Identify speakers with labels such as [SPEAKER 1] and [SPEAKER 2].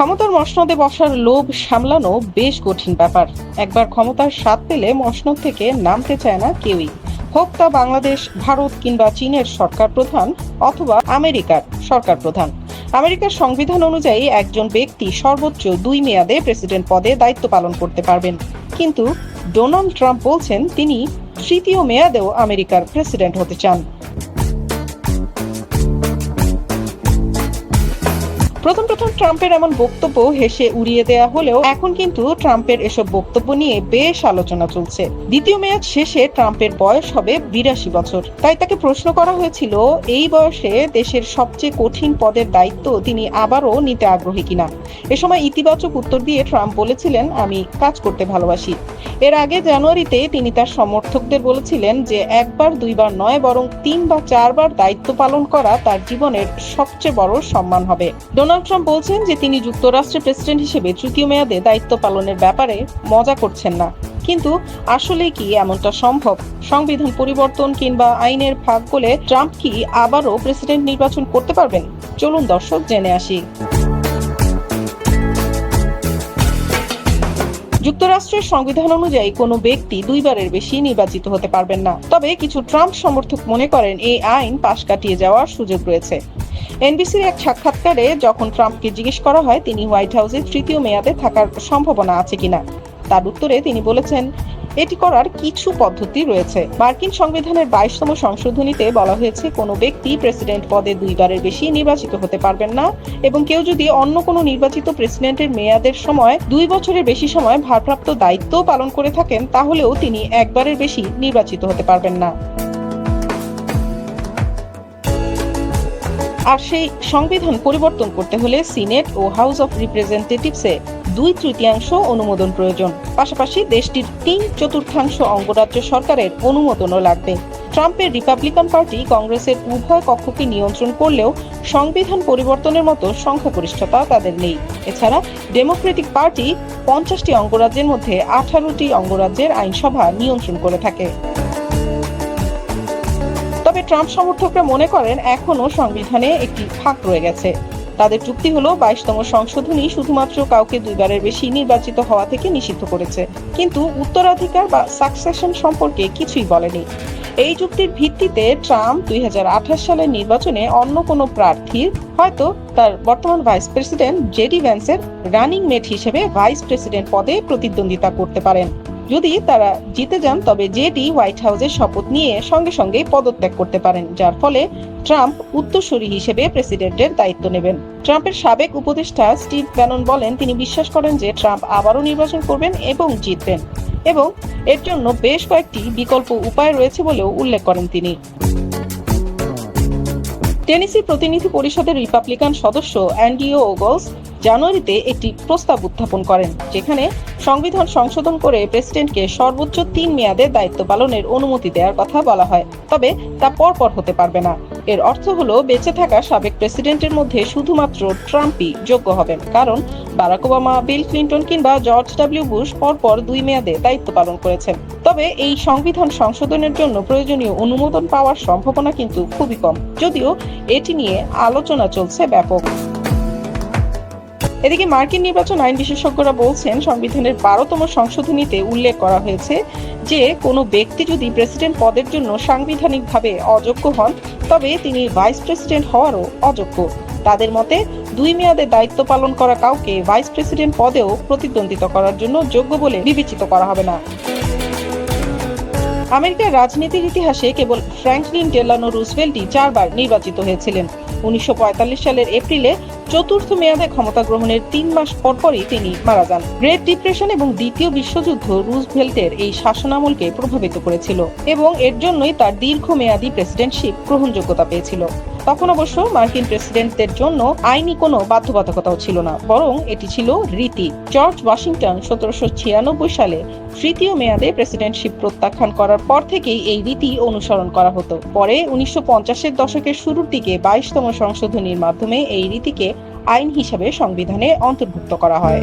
[SPEAKER 1] ক্ষমতার মসনদে বসার লোভ সামলানো বেশ কঠিন ব্যাপার। একবার ক্ষমতার স্বাদ পেলে মসনদ থেকে নামতে চায় না কেউই। হোক তা বাংলাদেশ, ভারত কিংবা চীনের সরকার প্রধান অথবা আমেরিকার সরকার প্রধান। আমেরিকার সংবিধান অনুযায়ী একজন ব্যক্তি সর্বোচ্চ দুই মেয়াদে প্রেসিডেন্ট পদে দায়িত্ব পালন করতে পারবেন। কিন্তু ডোনাল্ড ট্রাম্প বলছেন তিনি তৃতীয় মেয়াদেও আমেরিকার প্রেসিডেন্ট হতে চান। ট্রাম্পের এমন বক্তব্য হেসে উড়িয়ে দেয়া হলেও এখন কিন্তু ট্রাম্পের এসব বক্তব্য নিয়ে বেশ আলোচনা চলছে। দ্বিতীয় মেয়াদ শেষে ট্রাম্পের বয়স হবে বিরাশি বছর। তাই তাকে প্রশ্ন করা হয়েছিল, এই বয়সে দেশের সবচেয়ে কঠিন পদের দায়িত্ব তিনি আবারও নিতে আগ্রহী কিনা? এ সময় ইতিবাচক উত্তর দিয়ে ট্রাম্প বলেছিলেন, আমি কাজ করতে ভালোবাসি। এর আগে জানুয়ারিতে তিনি তার সমর্থকদের বলেছিলেন যে, একবার, দুইবার নয়, বরং তিন বা চারবার দায়িত্ব পালন করা তার জীবনের সবচেয়ে বড় সম্মান হবে। ডোনাল্ড ট্রাম্প বলছেন যে তিনি যুক্তরাষ্ট্রের প্রেসিডেন্ট হিসেবে তৃতীয় মেয়াদে দায়িত্ব পালনের ব্যাপারে মজা করছেন না। কিন্তু আসলে কি এমনটা সম্ভব? সংবিধান পরিবর্তন কিংবা আইনের ফাঁক বলে ট্রাম্প কি আবারও প্রেসিডেন্ট নির্বাচন করতে পারবেন? চলুন দর্শক জেনে আসি। যুক্তরাষ্ট্রের সংবিধান অনুযায়ী কোনো ব্যক্তি দুইবারের বেশি নির্বাচিত হতে পারবেন না। তবে কিছু ট্রাম্প সমর্থক মনে করেন এই আইন পাশ কাটিয়ে যাওয়ার সুযোগ রয়েছে। এনবিসির এক সাক্ষাৎকারে যখন ট্রাম্পকে জিজ্ঞেস করা হয়, তিনি হোয়াইট হাউসে তৃতীয় মেয়াদে থাকার সম্ভাবনা আছে কিনা? তার উত্তরে তিনি বলেছেন এটি করার কিছু পদ্ধতি রয়েছে। মার্কিন সংবিধানের বাইশতম সংশোধনীতে বলা হয়েছে, কোনো ব্যক্তি প্রেসিডেন্ট পদে দুইবারের বেশি নির্বাচিত হতে পারবেন না এবং কেউ যদি অন্য কোনো নির্বাচিত প্রেসিডেন্টের মেয়াদের সময় দুই বছরের বেশি সময় ভারপ্রাপ্ত দায়িত্ব পালন করে থাকেন, তাহলেও তিনি একবারের বেশি নির্বাচিত হতে পারবেন না। আর সেই সংবিধান পরিবর্তন করতে হলে সিনেট ও হাউস অফ রিপ্রেজেন্টেটিভসে দুই তৃতীয়াংশ অনুমোদন প্রয়োজন। পাশাপাশি দেশটির তিন চতুর্থাংশ অঙ্গরাজ্য সরকারের অনুমোদনও লাগবে। ট্রাম্পের রিপাবলিকান পার্টি কংগ্রেসের উভয় কক্ষকে নিয়ন্ত্রণ করলেও সংবিধান পরিবর্তনের মতো সংখ্যাগরিষ্ঠতা তাদের নেই। এছাড়া ডেমোক্রেটিক পার্টি পঞ্চাশটি অঙ্গরাজ্যের মধ্যে আঠারোটি অঙ্গরাজ্যের আইনসভা নিয়ন্ত্রণ করে থাকে। তবে ট্রাম্প সমর্থকরা মনে করেন এখনও সংবিধানে একটি ফাঁক রয়ে গেছে। তাদের চুক্তি হলো বাইশতম সংশোধনী শুধুমাত্র কাউকে দুইবারের বেশি নির্বাচিত হওয়া থেকে নিষিদ্ধ করেছে। কিন্তু উত্তরাধিকার বা সাকসেশন সম্পর্কে কিছুই বলেনি। এই চুক্তির ভিত্তিতে ট্রাম্প দুই হাজার আঠাশ সালের নির্বাচনে অন্য কোনো প্রার্থীর হয়তো তার বর্তমান ভাইস প্রেসিডেন্ট জেডি ভ্যান্সের রানিং মেট হিসেবে ভাইস প্রেসিডেন্ট পদে প্রতিদ্বন্দ্বিতা করতে পারেন। যদি তারা জিতে যান, তবে জেডি হোয়াইট হাউসের শপথ নিয়ে সঙ্গে সঙ্গেই পদত্যাগ করতে পারেন, যার ফলে ট্রাম্প উত্তরসূরি হিসেবে প্রেসিডেন্টের দায়িত্ব নেবেন। ট্রাম্পের সাবেক উপদেষ্টা স্টিভ ব্যানন বলেন, তিনি বিশ্বাস করেন যে ট্রাম্প আবারও নির্বাচন করবেন এবং জিতবেন এবং এর জন্য বেশ কয়েকটি বিকল্প উপায় রয়েছে বলেও উল্লেখ করেন তিনি। টেনিসি প্রতিনিধি পরিষদের রিপাবলিকান সদস্য অ্যান্ডিও ওগলস জানুয়ারিতে একটি প্রস্তাব উত্থাপন করেন, যেখানে সংবিধান সংশোধন করে প্রেসিডেন্টকে সর্বোচ্চ তিন মেয়াদে দায়িত্ব পালনের অনুমতি দেওয়ার কথা বলা হয়, তবে তা পরপর হতে পারবে না। এর অর্থ হলো, বেঁচে থাকা সাবেক প্রেসিডেন্টের মধ্যে শুধুমাত্র ট্রাম্পই যোগ্য হবেন, কারণ বারাক ওবামা, বিল ক্লিন্টন কিংবা জর্জ ডাব্লিউ বুশ পরপর দুই মেয়াদে দায়িত্ব পালন করেছেন। তবে এই সংবিধান সংশোধনের জন্য প্রয়োজনীয় অনুমোদন পাওয়ার সম্ভাবনা কিন্তু খুবই কম, যদিও এটি নিয়ে আলোচনা চলছে ব্যাপক। এদিকে মার্কিন নির্বাচন আইন বিশেষজ্ঞরা বলছেন, সংবিধানের বারোতম সংশোধনীতে উল্লেখ করা হয়েছে যে, কোনো ব্যক্তি যদি প্রেসিডেন্ট পদের জন্য সাংবিধানিকভাবে অযোগ্য হন, তবে তিনি ভাইস প্রেসিডেন্ট হওয়ারও অযোগ্য। তাদের মতে, দুই মেয়াদে দায়িত্ব পালন করা কাউকে ভাইস প্রেসিডেন্ট পদেও প্রতিদ্বন্দ্বিতা করার জন্য যোগ্য বলে বিবেচিত করা হবে না। আমেরিকার রাজনীতির ইতিহাসে কেবল ফ্র্যাঙ্কলিন ডেলানো রুজভেল্টই চারবার নির্বাচিত হয়েছিলেন। উনিশশো পঁয়তাল্লিশ সালের এপ্রিলে চতুর্থ মেয়াদে ক্ষমতা গ্রহণের তিন মাস পরপরই তিনি মারা যান। গ্রেট ডিপ্রেশন এবং দ্বিতীয় বিশ্বযুদ্ধ রুজভেল্টের এই শাসনামলকে প্রভাবিত করেছিল এবং এর জন্যই তার দীর্ঘ মেয়াদী প্রেসিডেন্টশিপ গ্রহণযোগ্যতা পেয়েছিল। তখন অবশ্য মার্কিন প্রেসিডেন্টদের জন্য আইনি কোনো বাধ্যবাধকতাও ছিল না, বরং এটি ছিল রীতি। জর্জ ওয়াশিংটন সতেরোশো ছিয়ানব্বই সালে তৃতীয় মেয়াদে প্রেসিডেন্টশিপ প্রত্যাখ্যান করার পর থেকেই এই রীতি অনুসরণ করা হতো। পরে উনিশশো পঞ্চাশের দশকের শুরুর দিকে বাইশতম সংশোধনীর মাধ্যমে এই রীতিকে আইন হিসাবে সংবিধানে অন্তর্ভুক্ত করা হয়।